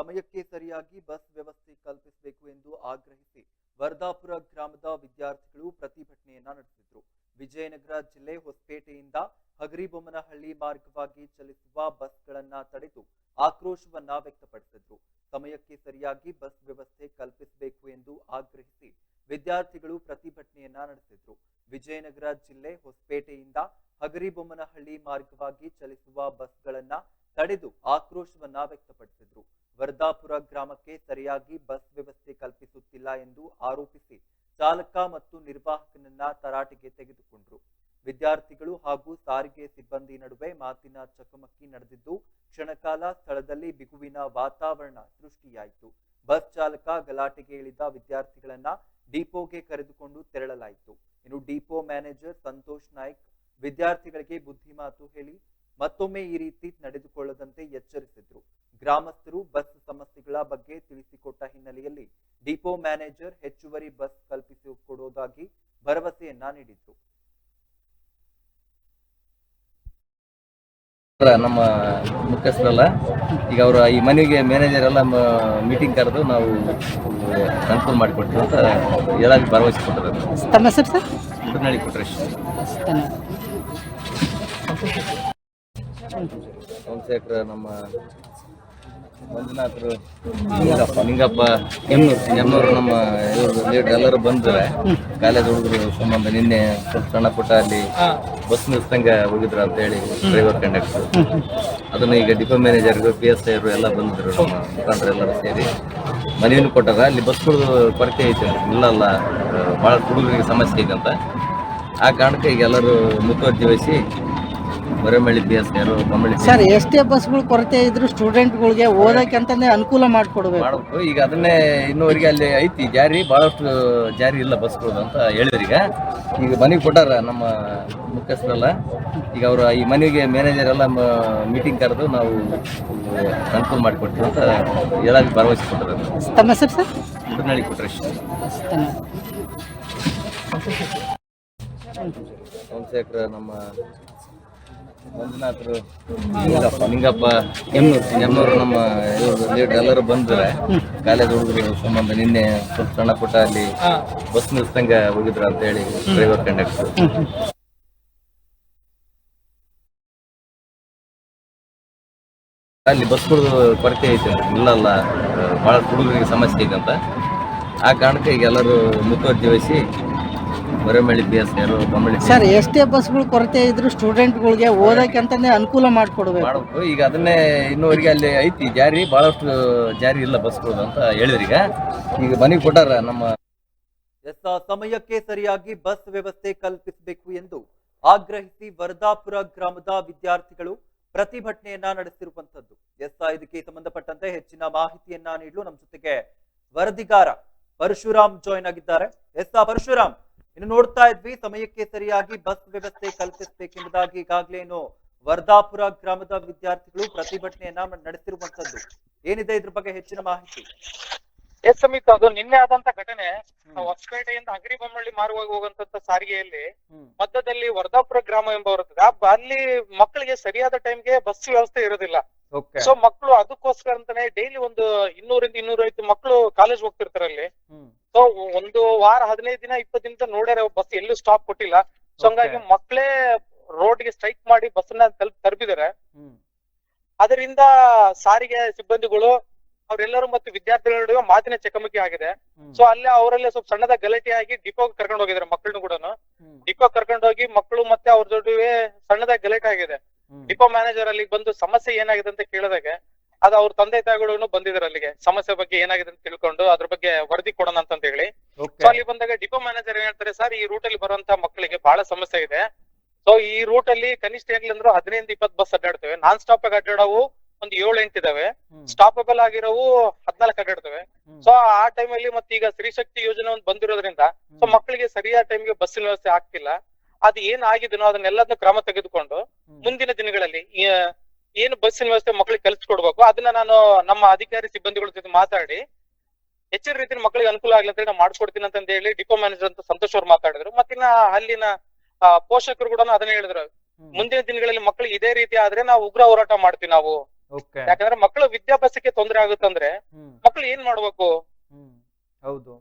ಸಮಯಕ್ಕೆ ಸರಿಯಾಗಿ ಬಸ್ ವ್ಯವಸ್ಥೆ ಕಲ್ಪಿಸಬೇಕು ಎಂದು ಆಗ್ರಹಿಸಿ ವರ್ಧಾಪುರ ಗ್ರಾಮದ ವಿದ್ಯಾರ್ಥಿಗಳು ಪ್ರತಿಭಟನೆಯನ್ನ ನಡೆಸಿದ್ರು. ವಿಜಯನಗರ ಜಿಲ್ಲೆ ಹೊಸಪೇಟೆಯಿಂದ ಹಗರಿಬೊಮ್ಮನಹಳ್ಳಿ ಮಾರ್ಗವಾಗಿ ಚಲಿಸುವ ಬಸ್ಗಳನ್ನ ತಡೆದು ಆಕ್ರೋಶವನ್ನ ವ್ಯಕ್ತಪಡಿಸಿದ್ರು. ಸಮಯಕ್ಕೆ ಸರಿಯಾಗಿ ಬಸ್ ವ್ಯವಸ್ಥೆ ಕಲ್ಪಿಸಬೇಕು ಎಂದು ಆಗ್ರಹಿಸಿ ವಿದ್ಯಾರ್ಥಿಗಳು ಪ್ರತಿಭಟನೆಯನ್ನ ನಡೆಸಿದ್ರು. ವಿಜಯನಗರ ಜಿಲ್ಲೆ ಹೊಸಪೇಟೆಯಿಂದ ಹಗರಿಬೊಮ್ಮನಹಳ್ಳಿ ಮಾರ್ಗವಾಗಿ ಚಲಿಸುವ ಬಸ್ಗಳನ್ನ ತಡೆದು ಆಕ್ರೋಶವನ್ನ ವ್ಯಕ್ತಪಡಿಸಿದ್ರು. ವರ್ಧಾಪುರ ಗ್ರಾಮಕ್ಕೆ ಸರಿಯಾಗಿ ಬಸ್ ವ್ಯವಸ್ಥೆ ಕಲ್ಪಿಸುತ್ತಿಲ್ಲ ಎಂದು ಆರೋಪಿಸಿ ಚಾಲಕ ಮತ್ತು ನಿರ್ವಾಹಕನನ್ನ ತರಾಟೆಗೆ ತೆಗೆದುಕೊಂಡರು. ವಿದ್ಯಾರ್ಥಿಗಳು ಹಾಗೂ ಸಾರಿಗೆ ಸಿಬ್ಬಂದಿ ನಡುವೆ ಮಾತಿನ ಚಕಮಕಿ ನಡೆದಿದ್ದು, ಕ್ಷಣಕಾಲ ಸ್ಥಳದಲ್ಲಿ ಬಿಗುವಿನ ವಾತಾವರಣ ಸೃಷ್ಟಿಯಾಯಿತು. ಬಸ್ ಚಾಲಕ ಗಲಾಟೆಗೆ ಇಳಿದ ವಿದ್ಯಾರ್ಥಿಗಳನ್ನ ಡಿಪೋಗೆ ಕರೆದುಕೊಂಡು ತೆರಳಲಾಯಿತು. ಇನ್ನು ಡಿಪೋ ಮ್ಯಾನೇಜರ್ ಸಂತೋಷ್ ನಾಯ್ಕ್, ವಿದ್ಯಾರ್ಥಿಗಳಿಗೆ ಬುದ್ಧಿಮಾತು ಹೇಳಿ ಮತ್ತೊಮ್ಮೆ ಈ ರೀತಿ ನಡೆದುಕೊಳ್ಳದಂತೆ ಎಚ್ಚರಿಸಿದ್ರು. ಗ್ರಾಮಸ್ಥರು ಬಸ್ ಸಮಸ್ಯೆಗಳ ಬಗ್ಗೆ ತಿಳಿಸಿಕೊಟ್ಟ ಹಿನ್ನೆಲೆಯಲ್ಲಿ ಡಿಪೋ ಮ್ಯಾನೇಜರ್ ಹೆಚ್ಚುವರಿ ಬಸ್ ಕಲ್ಪಿಸಿಕೊಡುವುದಾಗಿ ಭರವಸೆಯನ್ನ ನೀಡಿದ್ರು. ನಮ್ಮ ಮುಖ್ಯಸ್ಥರಲ್ಲ ಈಗ ಅವರ ಈ ಮನೆಗೆ ಮ್ಯಾನೇಜರ್ ಎಲ್ಲ ಮೀಟಿಂಗ್ ಕರೆದು ನಾವು ಕನ್ಫರ್ಮ್ ಮಾಡಿಕೊಡ್ತೀವಿ ಅಂತ ಹೇಳಕ್ಕೆ ಭರವಸೆ ಕೊಟ್ಟರು ತಮ್ಮ ಹೆಸರು ಸರ್? ಕೊಟ್ರೇಶ್ ಸೋಮಶೇಖರ ನಮ್ಮ ಮಂಜುನಾಥರು ನಿಂಗಪ್ಪ ನಿಂಗಪ್ಪ ಎಮ್ನೂರು ಎಮ್ನೂರು ನಮ್ಮ ಇವ್ರು ಲೀಡರ್ ಎಲ್ಲರೂ ಬಂದ್ರೆ ಕಾಲೇಜ್ ಹುಡುಗರು ಸಂಬಂಧ ನಿನ್ನೆ ಸ್ವಲ್ಪ ಸಣ್ಣ ಪುಟ್ಟ ಅಲ್ಲಿ ಬಸ್ ನಿಲ್ಸ್ದಂಗೆ ಹೋಗಿದ್ರು ಅಂತ ಹೇಳಿ ಡ್ರೈವರ್ ಕಂಡಕ್ಟರ್ ಅದನ್ನ ಈಗ ಡಿಪೋ ಮ್ಯಾನೇಜರ್ಗೂ ಪಿ ಎಸ್ ಐರು ಎಲ್ಲ ಬಂದಿದ್ರು ನಮ್ಮ ಮುಖಾಂತರ ಎಲ್ಲರೂ ಸೇರಿ. ಮನವಿನೂ ಕೊಟ್ಟಾರ ಅಲ್ಲಿ ಬಸ್ಗಳು ಕೊರತೆ ಐತೆ ಇಲ್ಲಲ್ಲ ಭಾಳ ಹುಡುಗರಿಗೆ ಸಮಸ್ಯೆ ಐತೆ ಅಂತ. ಆ ಕಾರಣಕ್ಕೆ ಈಗ ಎಲ್ಲರೂ ಮುತುವರ್ಜಿ ವಹಿಸಿ ಮರೆಮಳ್ಳಿ ಬಿ ಎಸ್ ಐರು ಬೊಮ್ಮಳ್ಳಿ ಸರ್ ಎಷ್ಟೇ ಬಸ್ಗಳು ಕೊರತೆ ಇದ್ರು ಸ್ಟೂಡೆಂಟ್ಗಳಿಗೆ ಓದಕ್ಕೆ ಅಂತಾನೆ ಅನುಕೂಲ ಮಾಡಿಕೊಡ್ಬೇಕು. ಮಾಡಬೇಕು. ಈಗ ಅದನ್ನೇ ಇನ್ನೂವರೆಗೆ ಅಲ್ಲಿ ಐತಿ ಜಾರಿ ಬಹಳಷ್ಟು ಜಾರಿ ಇಲ್ಲ ಬಸ್ಗಳು ಅಂತ ಹೇಳಿದ್ರು ಈಗ. ಈಗ ಮನೆಗೆ ಕೊಟ್ಟಾರ ನಮ್ಮ ಮುಖ್ಯಸ್ಥರೆಲ್ಲ. ಈಗ ಅವರು ಈ ಮನೆಗೆ ಮ್ಯಾನೇಜರ್ ಎಲ್ಲ ಮೀಟಿಂಗ್ ಕರೆದು ನಾವು ಅನುಕೂಲ ಮಾಡಿಕೊಡ್ತೀವಿ ಅಂತ ಹೇಳಕ್ಕೆ ಭರವಸೆ ಕೊಟ್ಟರು ತಮ್ಮ ಹೆಸರು ಸರ್? ಕುಟನಳ್ಳಿ ಕೊಟ್ರೇಶ್. ಸೋಮಶೇಖರ ನಮ್ಮ ನಿಂಗಪ್ಪ ನಮ್ಮ ಎಲ್ಲರೂ ಬಂದ್ರೆ ಕಾಲೇಜ್ ಹುಡುಗರು ಸಂಬಂಧ ನಿನ್ನೆ ಸ್ವಲ್ಪ ಸಣ್ಣ ಪುಟ್ಟ ಅಲ್ಲಿ ಬಸ್ ನಿಲ್ಸಂಗ ಹೋಗಿದ್ರು ಅಂತ ಹೇಳಿ ಡ್ರೈವರ್ ಕಂಡಕ್ಟರ್ ಅಲ್ಲಿ ಬಸ್ಗಳು ಕೊರತೆ ಐತೆ ಇಲ್ಲಲ್ಲ ಬಹಳ ಹುಡುಗರಿಗೆ ಸಮಸ್ಯೆ ಐತೆ ಅಂತ. ಆ ಕಾರಣಕ್ಕೆ ಈಗ ಎಲ್ಲರೂ ಮುತುವರ್ಜಿ ವಹಿಸಿ ಮರೆಮಳ್ಳಿ ಎಸ್ ಬೊಮ್ಮಳ್ಳಿ ಸರ್ ಎಷ್ಟೇ ಬಸ್ಗಳು ಕೊರತೆ ಇದ್ರು ಸ್ಟೂಡೆಂಟ್ಗಳಿಗೆ ಓದಕ್ಕೆ ಅಂತಾನೆ ಅನುಕೂಲ ಮಾಡಿಕೊಡ್ಬೇಕು. ಮಾಡಬೇಕು. ಈಗ ಅದನ್ನೇ ಇನ್ನೂವರೆಗೆ ಅಲ್ಲಿ ಐತಿ ಜಾರಿ ಬಹಳಷ್ಟು ಜಾರಿ ಇಲ್ಲ ಬಸ್ಗಳು ಅಂತ ಹೇಳಿದ್ರು ಈಗ. ಈಗ ಮನೆಗೆ ಕೊಟ್ಟಾರ ನಮ್ಮ ಎಸ್ ಆ ಸಮಯಕ್ಕೆ ಸರಿಯಾಗಿ ಬಸ್ ವ್ಯವಸ್ಥೆ ಕಲ್ಪಿಸಬೇಕು ಎಂದು ಆಗ್ರಹಿಸಿ ವರದಾಪುರ ಗ್ರಾಮದ ವಿದ್ಯಾರ್ಥಿಗಳು ಪ್ರತಿಭಟನೆಯನ್ನ ನಡೆಸಿರುವಂತದ್ದು. ಎಸ್ ಆ ಇದಕ್ಕೆ ಸಂಬಂಧಪಟ್ಟಂತೆ ಹೆಚ್ಚಿನ ಮಾಹಿತಿಯನ್ನ ನೀಡಲು ನಮ್ಮ ಜೊತೆಗೆ ವರದಿಗಾರ ಪರಶುರಾಮ್ ಜಾಯ್ನ್ ಆಗಿದ್ದಾರೆ. ಎಸ್ ಆ ಪರಶುರಾಮ್ ಇನ್ನು ನೋಡ್ತಾ ಇದ್ವಿ ಸಮಯಕ್ಕೆ ಸರಿಯಾಗಿ ಬಸ್ ವ್ಯವಸ್ಥೆ ಕಲ್ಪಿಸಬೇಕೆಂಬುದಾಗಿ ಈಗಾಗಲೇ ಏನು ವರ್ಧಾಪುರ ಗ್ರಾಮದ ವಿದ್ಯಾರ್ಥಿಗಳು ಪ್ರತಿಭಟನೆಯನ್ನ ನಡೆಸಿರುವಂತದ್ದು ಏನಿದೆ ಇದ್ರ ಬಗ್ಗೆ ಹೆಚ್ಚಿನ ಮಾಹಿತಿ? ಎಸ್ ಸಮಿತ್ ಅದು ನಿನ್ನೆ ಆದಂತ ಘಟನೆ. ಹೊಸಪೇಟೆಯಿಂದ ಹಗರಿಬೊಮ್ಮಳ್ಳಿ ಮಾರುವಾಗ ಹೋಗುವಂತ ಸಾರಿಗೆಯಲ್ಲಿ ಮಧ್ಯದಲ್ಲಿ ವರ್ಧಾಪುರ ಗ್ರಾಮ ಎಂಬ ಬರುತ್ತದೆ ಅಲ್ಲಿ ಮಕ್ಕಳಿಗೆ ಸರಿಯಾದ ಟೈಮ್ಗೆ ಬಸ್ ವ್ಯವಸ್ಥೆ ಇರೋದಿಲ್ಲ. ಸೊ ಮಕ್ಕಳು ಅದಕ್ಕೋಸ್ಕರ ಅಂತಾನೆ ಡೈಲಿ ಒಂದು ಇನ್ನೂರಿಂದ ಇನ್ನೂರೈವತ್ತು ಮಕ್ಕಳು ಕಾಲೇಜ್ ಹೋಗ್ತಿರ್ತಾರೆ ಅಲ್ಲಿ. ಸೊ ಒಂದು ವಾರ ಹದಿನೈದು ದಿನ ಇಪ್ಪತ್ತು ದಿನ ನೋಡ್ಯಾರ ಬಸ್ ಎಲ್ಲೂ ಸ್ಟಾಪ್ ಕೊಟ್ಟಿಲ್ಲ. ಸೊ ಹಂಗಾಗಿ ಮಕ್ಕಳೇ ರೋಡ್ಗೆ ಸ್ಟ್ರೈಕ್ ಮಾಡಿ ಬಸ್ನ ತಲುಪ್ ತಲುಪಿದ್ದಾರೆ ಅದರಿಂದ ಸಾರಿಗೆ ಸಿಬ್ಬಂದಿಗಳು ಅವರೆಲ್ಲರೂ ಮತ್ತು ವಿದ್ಯಾರ್ಥಿಗಳ ನಡುವೆ ಮಾತಿನ ಚಕಮಕಿ ಆಗಿದೆ. ಸೊ ಅಲ್ಲೇ ಅವರಲ್ಲೇ ಸ್ವಲ್ಪ ಸಣ್ಣದ ಗಲಾಟೆ ಆಗಿ ಡಿಪೋಗೆ ಕರ್ಕೊಂಡು ಹೋಗಿದ್ದಾರೆ ಮಕ್ಕಳನ್ನು ಕೂಡ ಡಿಪೋ ಕರ್ಕೊಂಡು ಹೋಗಿ ಮಕ್ಕಳು ಮತ್ತೆ ಅವ್ರ ನಡುವೆ ಸಣ್ಣದ ಗಲಾಟೆ ಆಗಿದೆ. ಡಿಪೋ ಮ್ಯಾನೇಜರ್ ಅಲ್ಲಿ ಬಂದು ಸಮಸ್ಯೆ ಏನಾಗಿದೆ ಅಂತ ಕೇಳಿದಾಗ ಅದು ಅವ್ರ ತಂದೆ ತಾಯಿಗಳು ಬಂದಿದ್ರು ಅಲ್ಲಿಗೆ. ಸಮಸ್ಯೆ ಬಗ್ಗೆ ಏನಾಗಿದೆ ಅಂತ ತಿಳ್ಕೊಂಡು ಅದ್ರ ಬಗ್ಗೆ ವರದಿ ಕೊಡೋಣ ಅಂತ ಹೇಳಿ. ಸೊ ಅಲ್ಲಿ ಬಂದಾಗ ಡಿಪೋ ಮ್ಯಾನೇಜರ್ ಏನ್ ಹೇಳ್ತಾರೆ ಸರ್ ಈ ರೂಟ್ ಅಲ್ಲಿ ಬರುವಂತ ಮಕ್ಕಳಿಗೆ ಬಹಳ ಸಮಸ್ಯೆ ಇದೆ. ಸೊ ಈ ರೂಟ್ ಅಲ್ಲಿ ಕನಿಷ್ಠ ಏನಿಲ್ಲ ಅಂದ್ರೆ ಹದಿನೈದು ಇಪ್ಪತ್ತು ಬಸ್ ಅಡ್ಡಾಡ್ತವೆ. ನಾನ್ ಸ್ಟಾಪ್ ಆಗಿ ಅಡ್ಡಾಡವು ಒಂದು ಏಳು ಎಂಟಿದಾವೆ ಸ್ಟಾಪಬಲ್ ಆಗಿರೋವು ಹದ್ನಾಲ್ಕು ಅಡ್ಡಾಡ್ತವೆ. ಸೊ ಆ ಅಲ್ಲಿ ಮತ್ತೆ ಈಗ ಸ್ತ್ರೀಶಕ್ತಿ ಯೋಜನೆ ಒಂದು ಬಂದಿರೋದ್ರಿಂದ ಸೊ ಮಕ್ಕಳಿಗೆ ಸರಿಯಾದ ಟೈಮ್ಗೆ ಬಸ್ಸಿನ ವ್ಯವಸ್ಥೆ ಆಗ್ತಿಲ್ಲ. ಅದ್ ಏನ್ ಆಗಿದನೋ ಅದನ್ನೆಲ್ಲದನ್ನ ಕ್ರಮ ತೆಗೆದುಕೊಂಡು ಮುಂದಿನ ದಿನಗಳಲ್ಲಿ ಈ- ಏನು ಬಸ್ಸಿನ ವ್ಯವಸ್ಥೆ ಮಕ್ಕಳಿಗೆ ಕಲಿಸ್ಕೊಡ್ಬೇಕು ಅದನ್ನ ನಾನು ನಮ್ಮ ಅಧಿಕಾರಿ ಸಿಬ್ಬಂದಿಗಳ ಜೊತೆ ಮಾತಾಡಿ ಹೆಚ್ಚಿನ ರೀತಿಯಲ್ಲಿ ಮಕ್ಕಳಿಗೆ ಅನುಕೂಲ ಆಗ್ಲಿ ಅಂತ ನಾನು ಮಾಡ್ಕೊಡ್ತೀನಿ ಅಂತ ಹೇಳಿ ಡಿಪೋ ಮ್ಯಾನೇಜರ್ ಅಂತ ಸಂತೋಷ್ ಅವ್ರು ಮಾತಾಡಿದ್ರು. ಮತ್ತಿನ್ನ ಅಲ್ಲಿನ ಪೋಷಕರು ಕೂಡ ಅದನ್ನ ಹೇಳಿದ್ರು. ಮುಂದಿನ ದಿನಗಳಲ್ಲಿ ಮಕ್ಕಳಿಗೆ ಇದೇ ರೀತಿ ಆದ್ರೆ ನಾವು ಉಗ್ರ ಹೋರಾಟ ಮಾಡ್ತೀವಿ ನಾವು. ಯಾಕಂದ್ರೆ ಮಕ್ಕಳು ವಿದ್ಯಾಭ್ಯಾಸಕ್ಕೆ ತೊಂದರೆ ಆಗುತ್ತಂದ್ರೆ ಮಕ್ಳು ಏನ್ ಮಾಡ್ಬೇಕು? ಹೌದು.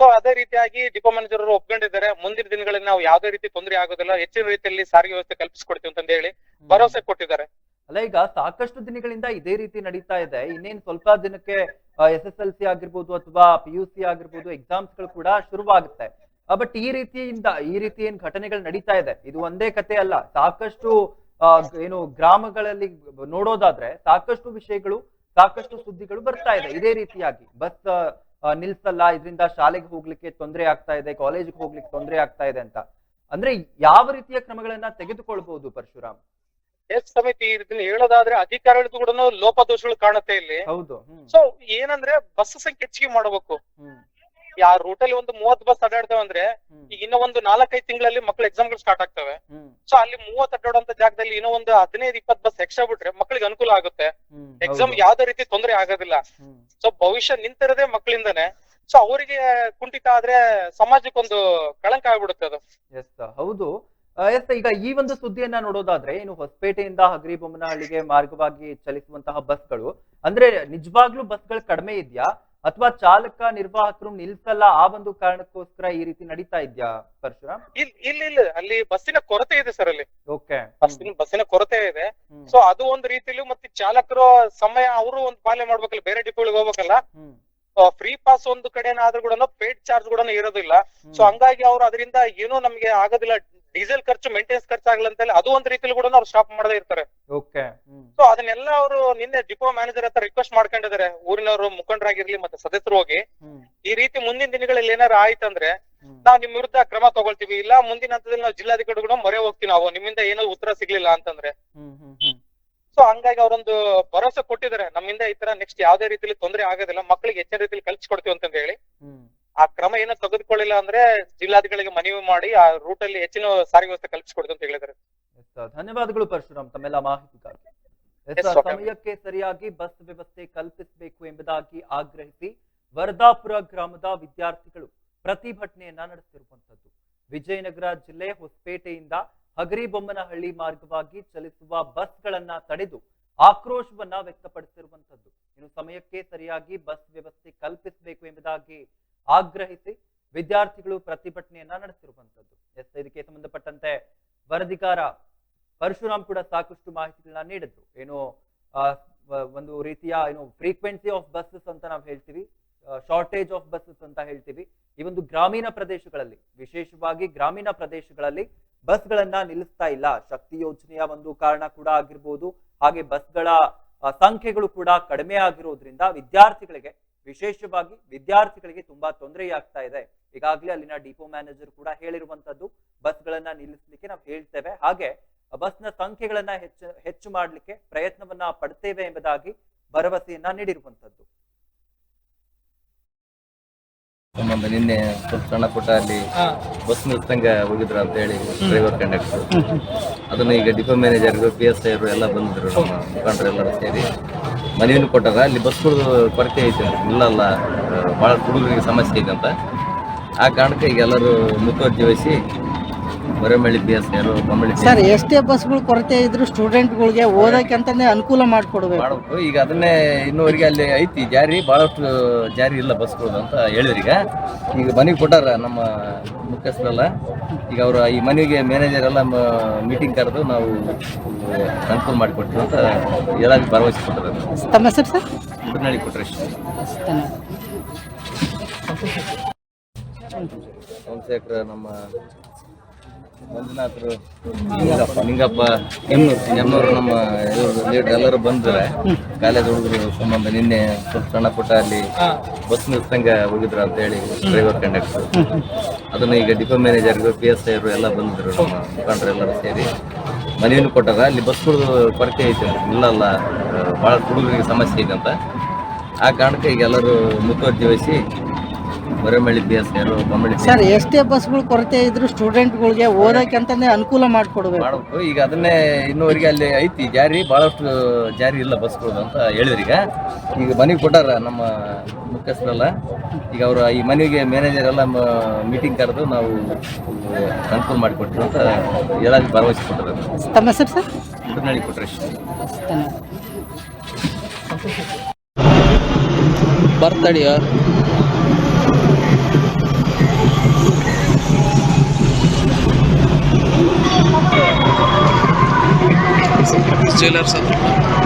ಸೊ ಅದೇ ರೀತಿಯಾಗಿ ಡಿಪೋ ಮ್ಯಾನೇಜರ್ ಅವರು ಒಪ್ಕೊಂಡಿದ್ದಾರೆ. ಮುಂದಿನ ದಿನಗಳಲ್ಲಿ ನಾವು ಯಾವ್ದೇ ರೀತಿ ತೊಂದರೆ ಆಗೋದಿಲ್ಲ. ಹೆಚ್ಚಿನ ರೀತಿಯಲ್ಲಿ ಸಾರಿಗೆ ವ್ಯವಸ್ಥೆ ಕಲ್ಪಿಸಿಕೊಡ್ತೀವಿ ಅಂತ ಹೇಳಿ ಭರವಸೆ ಕೊಟ್ಟಿದ್ದಾರೆ. ಅಲ್ಲ, ಈಗ ಸಾಕಷ್ಟು ದಿನಗಳಿಂದ ಇದೇ ರೀತಿ ನಡೀತಾ ಇದೆ. ಇನ್ನೇನ್ ಸ್ವಲ್ಪ ದಿನಕ್ಕೆ ಎಸ್ ಎಸ್ ಎಲ್ ಸಿ ಆಗಿರ್ಬೋದು ಅಥವಾ ಪಿ ಯು ಸಿ ಆಗಿರ್ಬೋದು ಎಕ್ಸಾಮ್ಸ್ಗಳು ಕೂಡ ಶುರುವಾಗುತ್ತೆ. ಬಟ್ ಈ ರೀತಿಯಿಂದ, ಈ ರೀತಿ ಏನ್ ಘಟನೆಗಳು ನಡೀತಾ ಇದೆ, ಇದು ಒಂದೇ ಕತೆ ಅಲ್ಲ. ಸಾಕಷ್ಟು ಏನು ಗ್ರಾಮಗಳಲ್ಲಿ ನೋಡೋದಾದ್ರೆ ಸಾಕಷ್ಟು ವಿಷಯಗಳು, ಸಾಕಷ್ಟು ಸುದ್ದಿಗಳು ಬರ್ತಾ ಇದೆ, ಇದೇ ರೀತಿಯಾಗಿ. ಬಸ್ ನಿಲ್ಸಲ್ಲ, ಇದರಿಂದ ಶಾಲೆಗೆ ಹೋಗ್ಲಿಕ್ಕೆ ತೊಂದರೆ ಆಗ್ತಾ ಇದೆ ಕಾಲೇಜ್ಗೆ ಹೋಗ್ಲಿಕ್ಕೆ ತೊಂದರೆ ಆಗ್ತಾ ಇದೆ ಅಂತ. ಅಂದ್ರೆ ಯಾವ ರೀತಿಯ ಕ್ರಮಗಳನ್ನ ತೆಗೆದುಕೊಳ್ಬಹುದು ಪರಶುರಾಮ್? ಎಸ್ ಸಮಿತಿ ಇದನ್ನ ಹೇಳೋದಾದ್ರೆ ಅಧಿಕಾರಿಗಳಿಗೂ ಕೂಡ ಲೋಪದೋಷಗಳು ಕಾಣುತ್ತೆ ಇಲ್ಲಿ. ಹೌದು. ಸೊ ಏನಂದ್ರೆ ಬಸ್ ಸಂಖ್ಯೆ ಹೆಚ್ಚಿಗೆ ಮಾಡಬೇಕು. ಯಾರ ಯಾ ರೂಟ್ ಅಲ್ಲಿ ಒಂದು ಮೂವತ್ ಬಸ್ ಅಡ್ಡಾಡ್ತೇವೆ ಅಂದ್ರೆ ಈಗ ಇನ್ನೂ ಒಂದು ನಾಲ್ಕೈದು ತಿಂಗಳಲ್ಲಿ ಮಕ್ಳು ಎಕ್ಸಾಮ್ಗಳು ಸ್ಟಾರ್ಟ್ ಆಗ್ತವೆ. ಸೊ ಅಲ್ಲಿ ಮೂವತ್ ಅಡ್ಡಾಡುವಂತ ಜಾಗದಲ್ಲಿ ಇನ್ನೂ ಒಂದು ಹದಿನೈದು ಇಪ್ಪತ್ ಬಸ್ ಎಕ್ಸ್ಟ್ರಾ ಬಿಟ್ರೆ ಮಕ್ಕಳಿಗೆ ಅನುಕೂಲ ಆಗುತ್ತೆ. ಎಕ್ಸಾಮ್. ಯಾವ್ದೇ ರೀತಿ ತೊಂದರೆ ಆಗೋದಿಲ್ಲ. ಸೊ ಭವಿಷ್ಯ ನಿಂತಿರೋದೇ ಮಕ್ಕಳಿಂದಾನೆ ಸೊ ಅವರಿಗೆ ಕುಂಠಿತ ಆದ್ರೆ ಸಮಾಜಕ್ಕೊಂದು ಕಳಂಕ ಆಗ್ಬಿಡುತ್ತೆ ಅದು. ಹೌದು. ಎಸ್ ಈಗ ಈ ಒಂದು ಸುದ್ದಿಯನ್ನ ನೋಡೋದಾದ್ರೆ ಏನು ಹೊಸಪೇಟೆಯಿಂದ ಹಗರಿಬೊಮ್ಮನಹಳ್ಳಿಗೆ ಮಾರ್ಗವಾಗಿ ಚಲಿಸುವಂತಹ ಬಸ್ಗಳು ಅಂದ್ರೆ ನಿಜವಾಗ್ಲೂ ಬಸ್ಗಳು ಕಡಿಮೆ ಇದೆಯಾ? ಅಥವಾ ಚಾಲಕ ನಿರ್ವಾಹಕರು ನಿಲ್ಸಲ್ಲ ಆ ಒಂದು ಕಾರಣಕ್ಕೋಸ್ಕರ ಈ ರೀತಿ ನಡೀತಾ ಇದ್ಯಾ ಪರಶುರಾಮ್? ಇಲ್ಲ ಇಲ್ಲ ಅಲ್ಲಿ ಬಸ್ಸಿನ ಕೊರತೆ ಇದೆ ಸರ್ ಅಲ್ಲಿ. ಓಕೆ. ಬಸ್ಸಿನ ಬಸ್ಸಿನ ಕೊರತೆ ಇದೆ. ಸೊ ಅದು ಒಂದು ರೀತಿಲಿ ಮತ್ತೆ ಚಾಲಕರು ಸಮಯ ಅವರು ಒಂದು ಪಾಲನೆ ಮಾಡ್ಬೇಕಲ್ಲ ಬೇರೆ ಡಿಪೋಗಳಿಗೆ ಹೋಗ್ಬೇಕಲ್ಲ? ಫ್ರೀ ಪಾಸ್ ಒಂದು ಕಡೆನಾದ್ರೂ ಕೂಡ ಪೇಡ್ ಚಾರ್ಜ್ ಕೂಡ ಇರೋದಿಲ್ಲ. ಸೊ ಹಂಗಾಗಿ ಅವ್ರು ಅದರಿಂದ ಏನೋ ನಮ್ಗೆ ಆಗೋದಿಲ್ಲ. ಡೀಸೆಲ್ ಖರ್ಚು ಮೇಂಟೆನೆನ್ಸ್ ಖರ್ಚು ಆಗಲ್ಲ ಅಂತ ಹೇಳಿ ಅದು ಒಂದ್ ರೀತಿಲಿ ಕೂಡ ಅವ್ರು ಸ್ಟಾಪ್ ಮಾಡದೇ ಇರ್ತಾರೆ. ಓಕೆ ಸೊ ಅದನ್ನೆಲ್ಲ ಅವರು ನಿನ್ನೆ ಡಿಪೋ ಮ್ಯಾನೇಜರ್ ಹತ್ರ ರಿಕ್ವೆಸ್ಟ್ ಮಾಡ್ಕೊಂಡಿದ್ದಾರೆ. ಊರಿನವರು ಮುಖಂಡರಾಗಿರ್ಲಿ ಮತ್ತೆ ಸದಸ್ಯರು ಹೋಗಿ. ಈ ರೀತಿ ಮುಂದಿನ ದಿನಗಳಲ್ಲಿ ಏನಾರು ಆಯ್ತಂದ್ರೆ ಅಂದ್ರೆ ನಾವ್ ನಿಮ್ ವಿರುದ್ಧ ಕ್ರಮ ತಗೊಳ್ತೀವಿ. ಇಲ್ಲ ಮುಂದಿನ ಹಂತದಲ್ಲಿ ನಾವು ಜಿಲ್ಲಾಧಿಕಾರಿಗಳು ಮೊರೆ ಹೋಗ್ತೀವಿ. ನಾವು ನಿಮ್ಮಿಂದ ಏನೋ ಉತ್ತರ ಸಿಗ್ಲಿಲ್ಲ ಅಂತಂದ್ರೆ. ಸೊ ಹಂಗಾಗಿ ಅವರೊಂದು ಭರವಸೆ ಕೊಟ್ಟಿದ್ದಾರೆ. ನಮ್ಮಿಂದ ಈ ತರ ನೆಕ್ಸ್ಟ್ ಯಾವ್ದೇ ರೀತಿಲಿ ತೊಂದರೆ ಆಗೋದಿಲ್ಲ. ಮಕ್ಕಳಿಗೆ ಹೆಚ್ಚಿನ ರೀತಿಲಿ ಕಲ್ಸ್ಕೊಡ್ತೀವಿ ಅಂತ ಹೇಳಿ. ಆ ಕ್ರಮ ಏನೋ ತೆಗೆದುಕೊಳ್ಳಿಲ್ಲ ಅಂದ್ರೆ ಜಿಲ್ಲಾಧಿಕಾರಿಗಳಿಗೆ ಮನವಿ ಮಾಡಿ ಆ ರೂಟ್ ಅಲ್ಲಿ ಹೆಚ್ಚಿನ ಸಾರಿಗೆ ವ್ಯವಸ್ಥೆ ಕಲ್ಪಿಸಿಕೊಡ್ತು ಅಂತ ಹೇಳಿದ್ದಾರೆ. ಎಸ್ ಧನ್ಯವಾದಗಳು ಪರಶುರಾಮ್ ತಮ್ಮೆಲ್ಲ ಮಾಹಿತಿಗಾಗಿ. ಸಮಯಕ್ಕೆ ಸರಿಯಾಗಿ ಬಸ್ ವ್ಯವಸ್ಥೆ ಕಲ್ಪಿಸಬೇಕು ಎಂಬುದಾಗಿ ಆಗ್ರಹಿಸಿ ವರದಾಪುರ ಗ್ರಾಮದ ವಿದ್ಯಾರ್ಥಿಗಳು ಪ್ರತಿಭಟನೆಯನ್ನ ನಡೆಸಿರುವಂತದ್ದು ವಿಜಯನಗರ ಜಿಲ್ಲೆ ಹೊಸಪೇಟೆಯಿಂದ ಹಗರಿಬೊಮ್ಮನಹಳ್ಳಿ ಮಾರ್ಗವಾಗಿ ಚಲಿಸುವ ಬಸ್ಗಳನ್ನ ತಡೆದು ಆಕ್ರೋಶವನ್ನ ವ್ಯಕ್ತಪಡಿಸಿರುವಂತದ್ದು ಇನ್ನು ಸಮಯಕ್ಕೆ ಸರಿಯಾಗಿ ಬಸ್ ವ್ಯವಸ್ಥೆ ಕಲ್ಪಿಸಬೇಕು ಎಂಬುದಾಗಿ ಆಗ್ರಹಿಸಿ ವಿದ್ಯಾರ್ಥಿಗಳು ಪ್ರತಿಭಟನೆಯನ್ನ ನಡೆಸಿರುವಂತದ್ದು. ಎಸ್ ಇದಕ್ಕೆ ಸಂಬಂಧಪಟ್ಟಂತೆ ವರದಿಗಾರ ಪರಶುರಾಮ್ ಕೂಡ ಸಾಕಷ್ಟು ಮಾಹಿತಿಗಳನ್ನ ನೀಡಿದ್ರು. ಏನು ಒಂದು ರೀತಿಯ ಏನು ಫ್ರೀಕ್ವೆನ್ಸಿ ಆಫ್ ಬಸ್ಸಸ್ ಅಂತ ನಾವು ಹೇಳ್ತೀವಿ ಶಾರ್ಟೇಜ್ ಆಫ್ ಬಸ್ಸಸ್ ಅಂತ ಹೇಳ್ತೀವಿ. ಈ ಒಂದು ಗ್ರಾಮೀಣ ಪ್ರದೇಶಗಳಲ್ಲಿ, ವಿಶೇಷವಾಗಿ ಗ್ರಾಮೀಣ ಪ್ರದೇಶಗಳಲ್ಲಿ ಬಸ್ಗಳನ್ನ ನಿಲ್ಲಿಸ್ತಾ ಇಲ್ಲ. ಶಕ್ತಿ ಯೋಜನೆಯ ಒಂದು ಕಾರಣ ಕೂಡ ಆಗಿರ್ಬೋದು. ಹಾಗೆ ಬಸ್ಗಳ ಸಂಖ್ಯೆಗಳು ಕೂಡ ಕಡಿಮೆ ಆಗಿರೋದ್ರಿಂದ ವಿದ್ಯಾರ್ಥಿಗಳಿಗೆ ವಿಶೇಷವಾಗಿ ವಿದ್ಯಾರ್ಥಿಗಳಿಗೆ ತುಂಬಾ ತೊಂದರೆಯಾಗ್ತಾ ಇದೆ. ಈಗಾಗಲೇ ಅಲ್ಲಿನ ಡಿಪೋ ಮ್ಯಾನೇಜರ್ ಕೂಡ ಹೇಳಿರುವಂತದ್ದು ಬಸ್ಗಳನ್ನ ನಿಲ್ಲಿಸಲಿಕ್ಕೆ ನಾವು ಹೇಳ್ತೇವೆ. ಹಾಗೆ ಬಸ್ನ ಸಂಖ್ಯೆಗಳನ್ನ ಹೆಚ್ಚು ಹೆಚ್ಚು ಮಾಡಲಿಕ್ಕೆ ಪ್ರಯತ್ನವನ್ನ ಪಡ್ತೇವೆ ಎಂಬುದಾಗಿ ಭರವಸೆಯನ್ನ ನೀಡಿರುವಂತದ್ದು ಸಂಬಂಧ ನಿನ್ನೆ ಸ್ವಲ್ಪ ಸಣ್ಣ ಪುಟ್ಟ ಅಲ್ಲಿ ಬಸ್ ನಿಲ್ಸಂಗ ಹೋಗಿದ್ರು ಅಂತ ಹೇಳಿ ಡ್ರೈವರ್ ಕಂಡಕ್ಟರ್ ಅದನ್ನ ಈಗ ಡಿಪೋ ಮ್ಯಾನೇಜರ್ ಪಿ ಎಸ್ ಐರು ಎಲ್ಲ ಬಂದಿದ್ರು ನಮ್ಮ ಮುಖಂಡರು ಎಲ್ಲರೂ ಸೇರಿ. ಮನವಿನೂ ಕೊಟ್ಟಾರ ಅಲ್ಲಿ ಬಸ್ಗಳು ಕೊರತೆ ಐತೆ ಇಲ್ಲ ಅಲ್ಲ ಭಾಳ ಹುಡುಗರಿಗೆ ಸಮಸ್ಯೆ ಐತೆ ಅಂತ. ಆ ಕಾರಣಕ್ಕೆ ಈಗ ಎಲ್ಲರೂ ಮುತುವರ್ಜಿ ವಹಿಸಿ ಮರೆಮಳ್ಳಿ ಪಿ ಎಸ್ ಐರು ಬೊಮ್ಮಳ್ಳಿ ಸರ್ ಎಷ್ಟೇ ಬಸ್ಗಳು ಕೊರತೆ ಇದ್ರು ಸ್ಟೂಡೆಂಟ್ಗಳಿಗೆ ಓದಕ್ಕೆ ಅಂತಾನೆ ಅನುಕೂಲ ಮಾಡಿಕೊಡ್ಬೇಕು. ಮಾಡಬೇಕು. ಈಗ ಅದನ್ನೇ ಇನ್ನೂವರೆಗೆ ಅಲ್ಲಿ ಐತಿ ಜಾರಿ ಭಾಳಷ್ಟು ಜಾರಿ ಇಲ್ಲ ಬಸ್ಗಳು ಅಂತ ಹೇಳಿದ್ರು ಈಗ. ಈಗ ಮನೆಗೆ ಕೊಟ್ಟಾರ ನಮ್ಮ ಮುಖ್ಯಸ್ಥರೆಲ್ಲ. ಈಗ ಅವರು ಈ ಮನೆಗೆ ಮ್ಯಾನೇಜರ್ ಎಲ್ಲ ಮೀಟಿಂಗ್ ಕರೆದು ನಾವು ಅನುಕೂಲ ಮಾಡಿಕೊಟ್ರು ಅಂತ ಎಲ್ಲರಿಗೂ ಭರವಸೆ ಕೊಟ್ಟರು. ತಮ್ಮ ಹೆಸರು ಸರ್? ಮುನ್ನಳ್ಳಿ ಕೊಟ್ಟರೆ ಸೋಮಶೇಖರ ನಮ್ಮ ಮಂಜುನಾಥರು, ನಿಂಗಪ್ಪ ನಿಂಗಪ್ಪ ಎಮ್ನೂರು ನಮ್ಮ ಲೀಡರ್ ಎಲ್ಲರೂ ಬಂದ್ರೆ ಕಾಲೇಜ್ ಹುಡುಗರು ಸಂಬಂಧ ನಿನ್ನೆ ಸ್ವಲ್ಪ ಸಣ್ಣ ಪುಟ್ಟ ಅಲ್ಲಿ ಬಸ್ ನಿಲ್ಸಂಗ ಹೋಗಿದ್ರು ಅಂತ ಹೇಳಿ ಡ್ರೈವರ್ ಕಂಡಕ್ಟರ್ ಅದನ್ನ ಈಗ ಡಿಪೋ ಮ್ಯಾನೇಜರ್ ಪಿ ಎಸ್ ಐರು ಎಲ್ಲ ಬಂದಿದ್ರು ನಮ್ಮ ಮುಖಂಡರು ಎಲ್ಲರೂ ಸೇರಿ. ಮನವಿನೂ ಕೊಟ್ಟಾರ ಅಲ್ಲಿ ಬಸ್ಗಳು ಕೊರತೆ ಐತೆ ಇಲ್ಲಲ್ಲ ಭಾಳ ಹುಡುಗರಿಗೆ ಸಮಸ್ಯೆ ಇದೆ ಅಂತ. ಆ ಕಾರಣಕ್ಕೆ ಈಗ ಎಲ್ಲರೂ ಮುತುವರ್ಜಿ ವಹಿಸಿ ಸರ್ ಎಷ್ಟೇ ಬಸ್ಗಳು ಕೊರತೆ ಇದ್ರು ಸ್ಟೂಡೆಂಟ್ಗಳಿಗೆ ಓದಕ್ಕಂತಾನೆ ಅನುಕೂಲ ಮಾಡಿಕೊಡ್ಬೇಕು. ಮಾಡಬೇಕು. ಈಗ ಅದನ್ನೇ ಇನ್ನೂವರೆಗೆ ಅಲ್ಲಿ ಐತಿ ಜಾರಿ ಭಾಳಷ್ಟು ಜಾರಿ ಇಲ್ಲ ಬಸ್ಗಳು ಅಂತ ಹೇಳಿದ್ರು ಈಗ. ಈಗ ಮನೆಗೆ ಕೊಟ್ಟಾರ ನಮ್ಮ ಮುಖ್ಯಸ್ಥರೆಲ್ಲ. ಈಗ ಅವರು ಈ ಮನೆಗೆ ಮ್ಯಾನೇಜರ್ ಎಲ್ಲ ಮೀಟಿಂಗ್ ಕರೆದು ನಾವು ಅನುಕೂಲ ಮಾಡಿಕೊಟ್ರು ಅಂತ ಹೇಳಕ್ಕೆ ಭರವಸೆ ಕೊಟ್ಟರು. ತಮ್ಮ ಸರ್ ಸರ್? ಕುಟನಾಳಿ ಕೊಟ್ರೇಶ್. ಬರ್ತಡಿಯ ಬರ್ತಡಿಯ ಜ್ಯುವೆಲರ್ಸ್